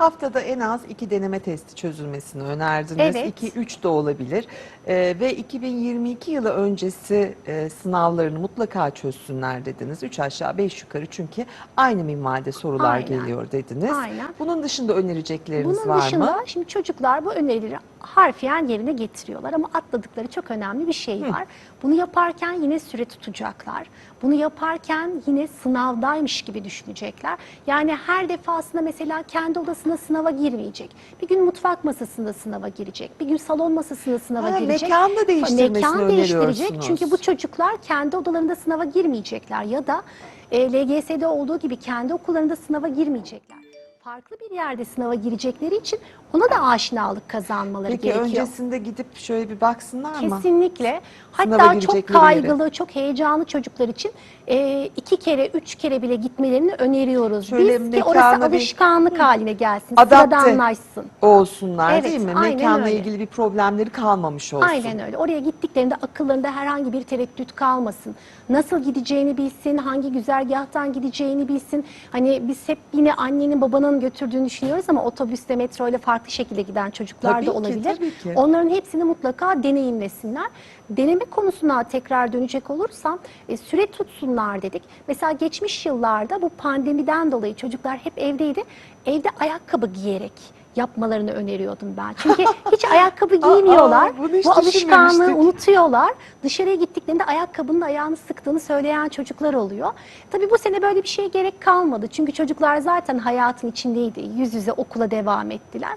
Haftada en az iki deneme testi çözülmesini önerdiniz. Evet. 2-3 de olabilir. Ee, ve 2022 yılı öncesi e, sınavlarını mutlaka çözsünler dediniz. 3 aşağı 5 yukarı çünkü aynı minvalde sorular Aynen. geliyor dediniz. Aynen. Bunun dışında önerecekleriniz Bunun var dışında mı? şimdi çocuklar bu önerileri harfiyen yerine getiriyorlar ama atladıkları çok önemli bir şey var. Bunu yaparken yine süre tutacaklar. Bunu yaparken yine sınavdaymış gibi düşünecekler. Yani her defasında mesela kendi odasında sınava girmeyecek. Bir gün mutfak masasında sınava girecek. Bir gün salon masasında sınava Ha, girecek. mekan da değiştirmesini Mekan değiştirecek. Çünkü bu çocuklar kendi odalarında sınava girmeyecekler ya da e, LGS'de olduğu gibi kendi okullarında sınava girmeyecekler. Farklı bir yerde sınava girecekleri için ona da aşinalık kazanmaları Peki gerekiyor. öncesinde gidip şöyle bir baksınlar mı? Kesinlikle. Hatta çok kaygılı, çok heyecanlı çocuklar için e, iki kere, üç kere bile gitmelerini öneriyoruz. Şöyle Biz ki orası mekana bir- alışkanlık haline gelsin, Adapte. sıradanlaşsın. olsunlar Evet, değil mi? Mekanla öyle. ilgili bir problemleri kalmamış olsun. Aynen öyle. Oraya gittiklerinde akıllarında herhangi bir tereddüt kalmasın. Nasıl gideceğini bilsin, hangi güzergahtan gideceğini bilsin. Hani biz hep yine annenin babanın götürdüğünü düşünüyoruz ama otobüste, metro ile farklı şekilde giden çocuklar Tabii da ki, olabilir. tabii ki. Onların hepsini mutlaka deneyimlesinler. Deneme konusuna tekrar dönecek olursam e, süre tutsunlar dedik. Mesela geçmiş yıllarda bu pandemiden dolayı çocuklar hep evdeydi. Evde ayakkabı giyerek yapmalarını öneriyordum ben. Çünkü hiç ayakkabı giymiyorlar. aa, bu alışkanlığı unutuyorlar. Dışarıya gittiklerinde ayakkabının ayağını sıktığını söyleyen çocuklar oluyor. Tabii bu sene böyle bir şeye gerek kalmadı. Çünkü çocuklar zaten hayatın içindeydi. Yüz yüze okula devam ettiler.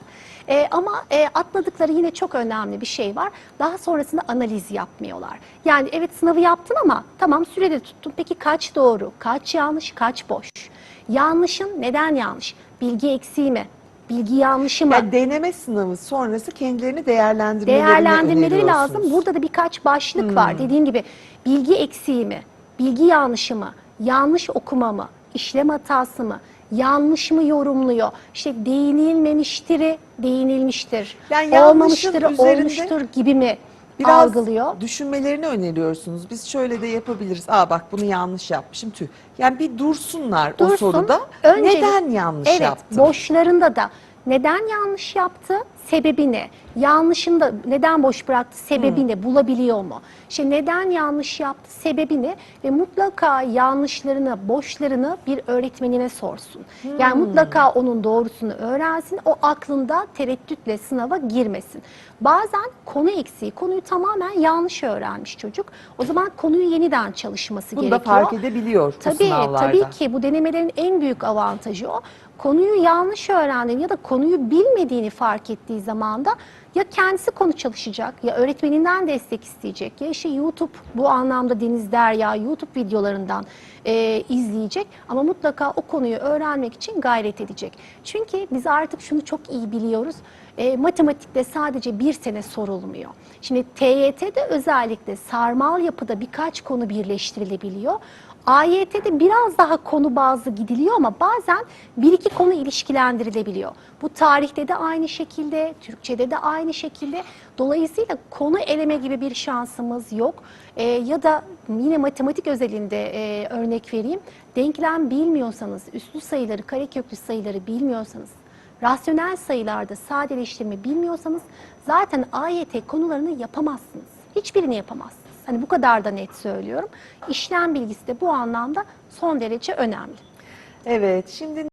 Ee, ama e, atladıkları yine çok önemli bir şey var. Daha sonrasında analiz yapmıyorlar. Yani evet sınavı yaptın ama tamam sürede tuttun. Peki kaç doğru, kaç yanlış, kaç boş? Yanlışın neden yanlış? Bilgi eksiği mi? Bilgi yanlışı mı? Yani deneme sınavı sonrası kendilerini değerlendirmelerini değerlendirmeleri lazım. Hmm. Burada da birkaç başlık var. Dediğim gibi bilgi eksiği mi, bilgi yanlışı mı, yanlış okuma mı, işlem hatası mı, yanlış mı yorumluyor? İşte değinilmemiştiri, değinilmiştir. Yani yanlışın Olmamıştırı üzerinde olmuştur gibi mi Biraz algılıyor? düşünmelerini öneriyorsunuz. Biz şöyle de yapabiliriz. Aa bak bunu yanlış yapmışım tüh. Yani bir dursunlar o Dursun. soruda. Öncelik- Neden yanlış evet, yaptım? boşlarında da neden yanlış yaptı, sebebi ne? Yanlışında neden boş bıraktı, sebebi Hmm. ne? Bulabiliyor mu? İşte neden yanlış yaptı, sebebi ne? Ve mutlaka yanlışlarını, boşlarını bir öğretmenine sorsun. Hmm. Yani mutlaka onun doğrusunu öğrensin, o aklında tereddütle sınava girmesin. Bazen konu eksiği, konuyu tamamen yanlış öğrenmiş çocuk. O zaman konuyu yeniden çalışması Bunu da gerekiyor. fark edebiliyor bu Tabii, tabii ki bu denemelerin en büyük avantajı o. Konuyu yanlış öğrendiğini ya da konuyu bilmediğini fark ettiği zaman da ya kendisi konu çalışacak ya öğretmeninden destek isteyecek ya işte YouTube bu anlamda Deniz Derya YouTube videolarından e, izleyecek ama mutlaka o konuyu öğrenmek için gayret edecek. Çünkü biz artık şunu çok iyi biliyoruz. E, matematikte sadece bir sene sorulmuyor. Şimdi TYT'de özellikle sarmal yapıda birkaç konu birleştirilebiliyor. AYT'de biraz daha konu bazlı gidiliyor ama bazen bir iki konu ilişkilendirilebiliyor. Bu tarihte de aynı şekilde, Türkçe'de de aynı şekilde. Dolayısıyla konu eleme gibi bir şansımız yok. Ee, ya da yine matematik özelinde e, örnek vereyim. Denklem bilmiyorsanız, üslü sayıları, kareköklü sayıları bilmiyorsanız, rasyonel sayılarda sadeleştirme bilmiyorsanız zaten AYT konularını yapamazsınız. Hiçbirini yapamazsınız. Hani bu kadar da net söylüyorum. İşlem bilgisi de bu anlamda son derece önemli. Evet şimdi